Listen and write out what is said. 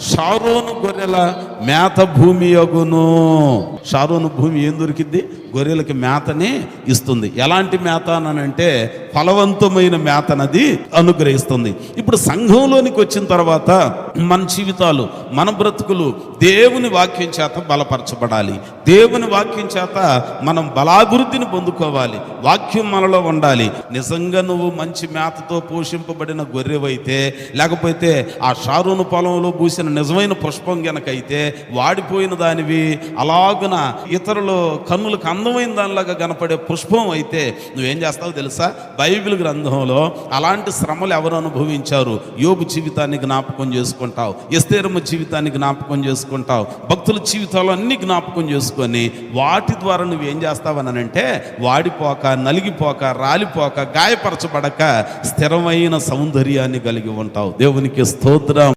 Sharon గొర్రెల మేత భూమి యగును షారోను భూమి ఏం దొరికింది గొర్రెలకి మేతని ఇస్తుంది. ఎలాంటి మేత అనంటే అంటే ఫలవంతమైన మేతనది అనుగ్రహిస్తుంది. ఇప్పుడు సంఘంలోనికి వచ్చిన తర్వాత మన జీవితాలు మన బ్రతుకులు దేవుని వాక్యం చేత బలపరచబడాలి. దేవుని వాక్యం చేత మనం బలాభివృద్ధిని పొందుకోవాలి. వాక్యం మనలో ఉండాలి. నిజంగా నువ్వు మంచి మేతతో పోషింపబడిన గొర్రెవైతే లేకపోతే ఆ షారూను పొలంలో పూసిన నిజమైన పుష్పం గనకైతే వాడిపోయిన దానివి అలాగున ఇతరులు కన్నులకు అందమైన దానిలాగా కనపడే పుష్పం అయితే నువ్వేం చేస్తావు తెలుసా? బైబిల్ గ్రంథంలో అలాంటి శ్రమలు ఎవరు అనుభవించారు? యోగు జీవితాన్ని జ్ఞాపకం చేసుకుంటావు. ఎస్తేరమ్మ జీవితాన్ని జ్ఞాపకం చేసుకుంటావు. భక్తుల జీవితాలు అన్ని జ్ఞాపకం చేసుకొని వాటి ద్వారా నువ్వేం చేస్తావనంటే వాడిపోక నలిగిపోక రాలిపోక గాయపరచబడక స్థిరమైన సౌందర్యాన్ని కలిగి ఉంటావు. దేవునికి స్తోత్రం.